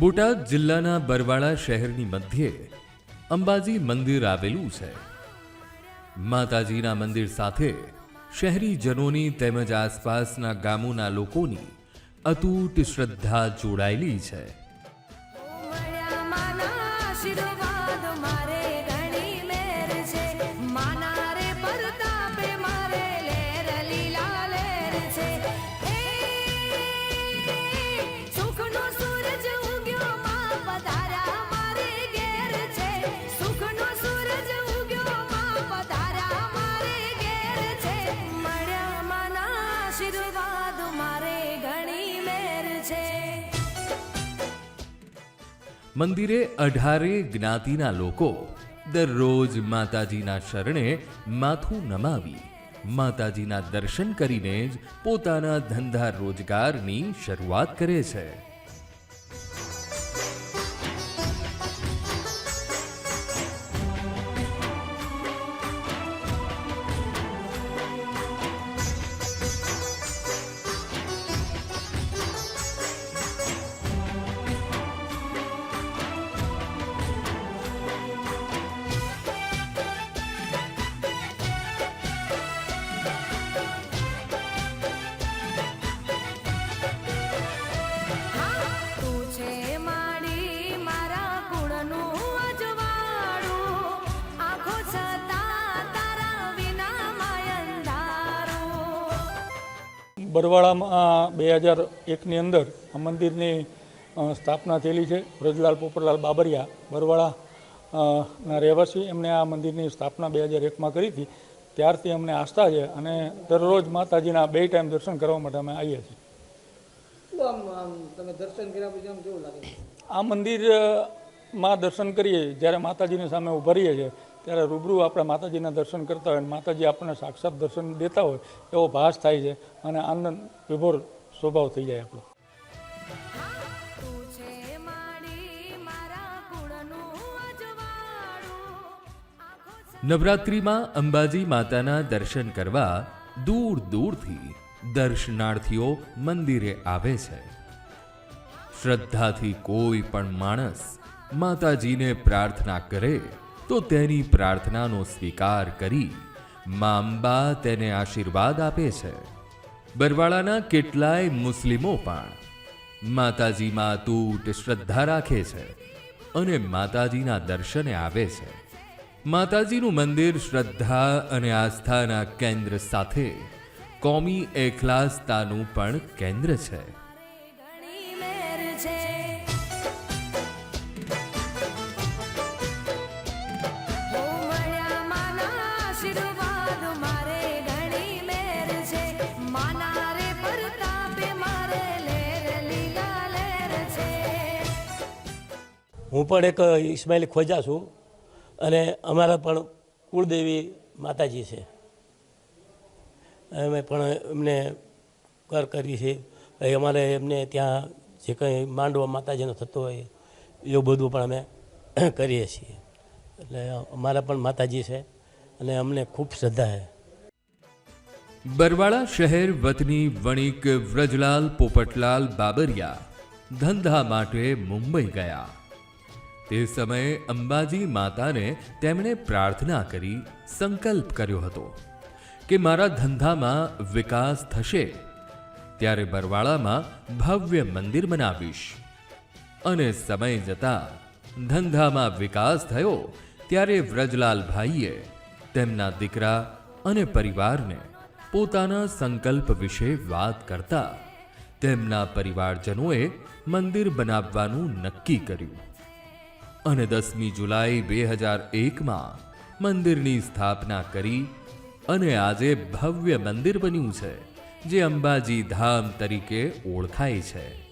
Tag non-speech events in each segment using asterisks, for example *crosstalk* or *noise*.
બોટાદ જિલ્લાના બરવાળા શહેરની મધ્યે અંબાજી મંદિર આવેલું છે. માતાજીના મંદિર સાથે શહેરીજનોની તેમજ આસપાસના ગામોના લોકોની અતૂટ શ્રદ્ધા જોડાયેલી છે. મંદિરે અઢારે જ્ઞાતિના લોકો દરરોજ માતાજીના શરણે માથું નમાવી, માતાજીના દર્શન કરીને જ પોતાના ધંધા રોજગારની શરૂઆત કરે છે. બરવાળામાં બે હજાર એકની અંદર આ મંદિરની સ્થાપના થયેલી છે. વ્રજલાલ પોપરલાલ બાબરિયા બરવાળા ના રહેવાસી. એમણે આ મંદિરની સ્થાપના બે હજાર એકમાં કરી હતી. ત્યારથી અમને આસ્થા છે અને દરરોજ માતાજીના બે ટાઈમ દર્શન કરવા માટે અમે આવીએ છીએ. આ મંદિરમાં દર્શન કરીએ જ્યારે માતાજીની સામે ઊભા રહીએ છીએ ત્યારે રૂબરૂ આપણે માતાજીના દર્શન કરતા હોય અને માતાજી આપણને સાક્ષાત દર્શન દેતા હોય એવો ભાસ થાય છે અને આનંદ વિભોર સ્વભાવ થઈ જાય આપણો. નવરાત્રિમાં અંબાજી માતાના દર્શન કરવા દૂર દૂરથી દર્શનાર્થીઓ મંદિરે આવે છે. શ્રદ્ધાથી કોઈ પણ માણસ માતાજીને પ્રાર્થના કરે તો તેની પ્રાર્થનાનો સ્વીકાર કરી મા અંબા તેને આશીર્વાદ આપે છે. બરવાળાના કેટલાય મુસ્લિમો પણ માતાજીમાં અતૂટ શ્રદ્ધા રાખે છે અને માતાજીના દર્શને આવે છે. માતાજીનું મંદિર શ્રદ્ધા અને આસ્થાના કેન્દ્ર સાથે કોમી એખલાસતાનું પણ કેન્દ્ર છે. હું પણ એક ઇસ્માઇલ ખોજા છું અને અમારા પણ કુળદેવી માતાજી છે. અમે પણ એમને કર કરી છે. અમારે એમને ત્યાં જે કંઈ માંડવા માતાજીનો થતો હોય, એવું બધું પણ અમે *clears throat* કરીએ છીએ. એટલે અમારા પણ માતાજી છે અને અમને ખૂબ શ્રદ્ધા છે. બરવાળા શહેર વતની વણિક વ્રજલાલ પોપટલાલ બાબરિયા ધંધા માટે મુંબઈ ગયા. તે સમયે અંબાજી માતાને તેમણે પ્રાર્થના કરી, સંકલ્પ કર્યો હતો કે મારા ધંધામાં વિકાસ થશે, ત્યારે બરવાળામાં ભવ્ય મંદિર બનાવીશ. અને સમય જતા ધંધામાં વિકાસ થયો, ત્યારે વ્રજલાલ ભાઈએ તેમના દીકરા અને પરિવારને પોતાના સંકલ્પ વિશે વાત કરતા તેમના પરિવારજનોએ મંદિર બનાવવાનું નક્કી કર્યું. અને દસમી જુલાઈ બે હજાર એકમાં મંદિરની સ્થાપના કરી અને આજે ભવ્ય મંદિર બન્યું છે, જે અંબાજી ધામ તરીકે ઓળખાય છે.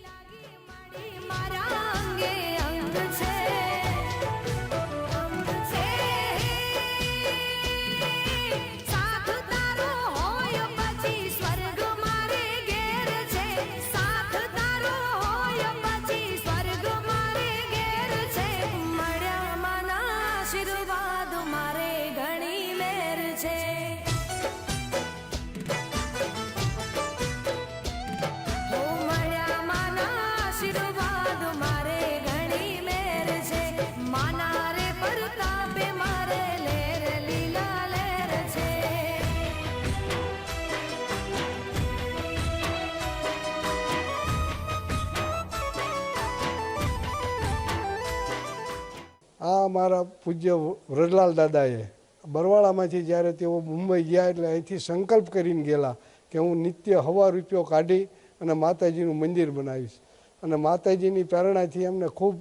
આ મારા પૂજ્ય વ્રજલાલ દાદાએ બરવાળામાંથી જ્યારે તેઓ મુંબઈ ગયા એટલે અહીંથી સંકલ્પ કરીને ગયેલા કે હું નિત્ય હવા રૂપિયો કાઢી અને માતાજીનું મંદિર બનાવીશ. અને માતાજીની પ્રેરણાથી એમને ખૂબ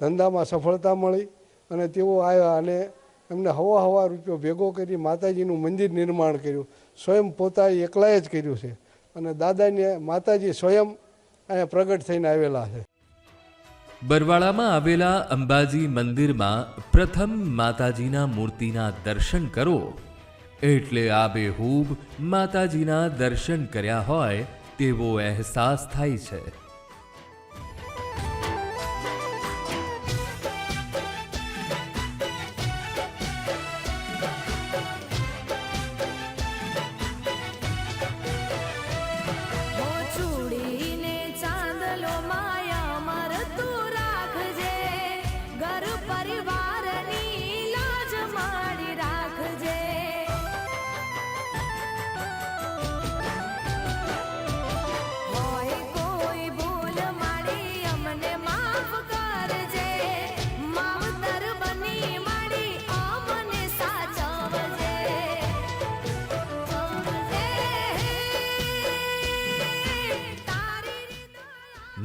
ધંધામાં સફળતા મળી અને તેઓ આવ્યા અને એમને હવા હવા રૂપિયો ભેગો કરી માતાજીનું મંદિર નિર્માણ કર્યું. સ્વયં પોતાએ એકલાએ જ કર્યું છે. અને દાદાને માતાજી સ્વયં અહીંયા પ્રગટ થઈને આવેલા છે. બરવાળામાં આવેલા અંબાજી મંદિરમાં પ્રથમ માતાજીના મૂર્તિના દર્શન કરો. એટલે આબેહૂબ માતાજીના દર્શન કર્યા હોય તેવો અહેસાસ થાય છે.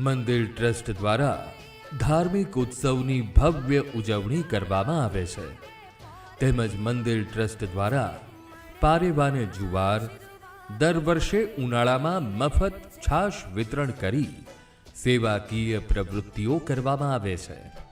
મંદિર ટ્રસ્ટ દ્વારા ધાર્મિક ઉત્સવની ભવ્ય ઉજવણી કરવામાં આવે છે. તેમજ મંદિર ટ્રસ્ટ દ્વારા પારેવાને જુવાર, દર વર્ષે ઉનાળામાં મફત છાશ વિતરણ કરી સેવાકીય પ્રવૃત્તિઓ કરવામાં આવે છે.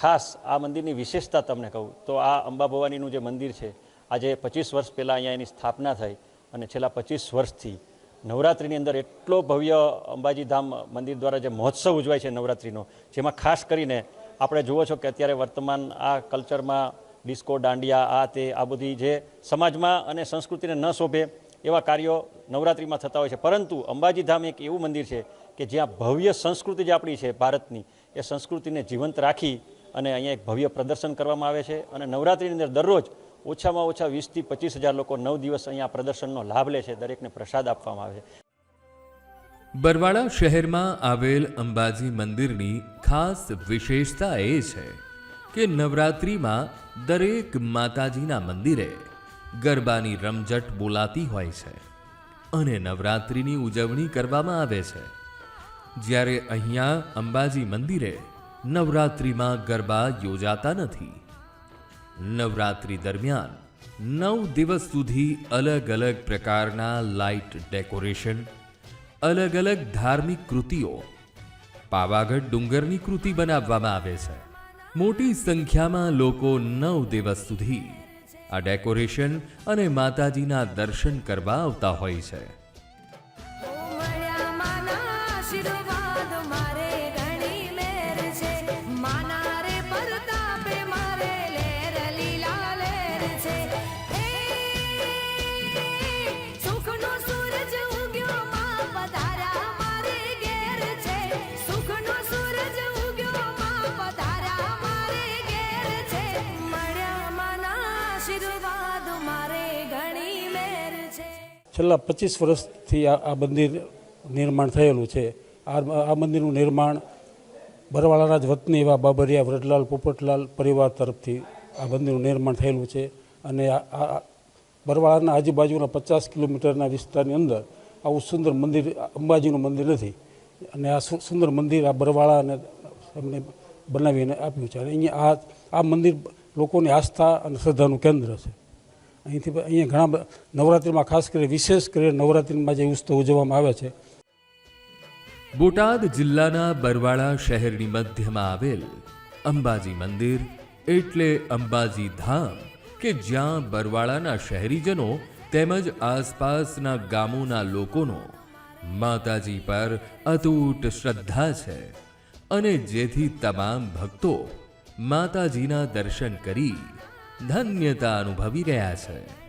ખાસ આ મંદિરની વિશેષતા તમને કહું, તો આ અંબા ભવાનીનું જે મંદિર છે, આજે પચીસ વર્ષ પહેલાં અહીંયા એની સ્થાપના થઈ અને છેલ્લા પચીસ વર્ષથી નવરાત્રિની અંદર એટલો ભવ્ય અંબાજી ધામ મંદિર દ્વારા જે મહોત્સવ ઉજવાય છે નવરાત્રિનો, જેમાં ખાસ કરીને આપણે જુઓ છો કે અત્યારે વર્તમાન આ કલ્ચરમાં ડિસ્કો, દાંડિયા, આ તે, આ બધી જે સમાજમાં અને સંસ્કૃતિને ન શોભે એવા કાર્યો નવરાત્રિમાં થતા હોય છે. પરંતુ અંબાજી ધામ એક એવું મંદિર છે કે જ્યાં ભવ્ય સંસ્કૃતિ જે આપણી છે ભારતની, એ સંસ્કૃતિને જીવંત રાખી અને અહીંયા એક ભવ્ય પ્રદર્શન કરવામાં આવે છે અને નવરાત્રિની અંદર દરરોજ ઓછામાં ઓછા વીસથી પચીસ હજાર લોકો નવ દિવસ અહીંયા પ્રદર્શનનો લાભ લે છે, દરેકને પ્રસાદ આપવામાં આવે છે. બરવાળા શહેરમાં આવેલ અંબાજી મંદિરની ખાસ વિશેષતા એ છે કે નવરાત્રિમાં દરેક માતાજીના મંદિરે ગરબાની રમઝટ બોલાતી હોય છે અને નવરાત્રિની ઉજવણી કરવામાં આવે છે. જ્યારે અહીંયા અંબાજી મંદિરે નવરાત્રિમાં ગરબા યોજાતા નથી. નવરાત્રિ દરમિયાન નવ દિવસ સુધી અલગ અલગ પ્રકારના લાઇટ ડેકોરેશન, અલગ અલગ ધાર્મિક કૃતિઓ, પાવાગઢ ડુંગરની કૃતિ બનાવવામાં આવે છે. મોટી સંખ્યામાં લોકો નવ દિવસ સુધી આ ડેકોરેશન અને માતાજીના દર્શન કરવા આવતા હોય છે. છેલ્લા પચીસ વર્ષથી આ મંદિર નિર્માણ થયેલું છે. આ મંદિરનું નિર્માણ બરવાળાના જ વતની એવા બાબરિયા, વ્રજલાલ, પોપટલાલ પરિવાર તરફથી આ મંદિરનું નિર્માણ થયેલું છે. અને આ બરવાળાના આજુબાજુના પચાસ કિલોમીટરના વિસ્તારની અંદર આવું સુંદર મંદિર, અંબાજીનું મંદિર નથી. અને આ સુંદર મંદિર આ બરવાળાને એમને બનાવીને આપ્યું છે. અને અહીંયા આ આ મંદિર લોકોની આસ્થા અને શ્રદ્ધાનું કેન્દ્ર છે. અહીંથી અહીંયા ઘણા નવરાત્રિમાં ખાસ કરી વિશેષ કરીને નવરાત્રિમાં જે ઉત્સવ ઉજવવામાં આવે છે. બોટાદ જિલ્લાના બરવાળા શહેરની મધ્યમાં આવેલ અંબાજી મંદિર એટલે અંબાજી ધામ કે જ્યાં બરવાળાના શહેરીજનો તેમજ આસપાસના ગામોના લોકોનો માતાજી પર અતૂટ શ્રદ્ધા છે અને જેથી તમામ ભક્તો માતાજીના દર્શન કરી ધન્યતા અનુભવી રહ્યા છે.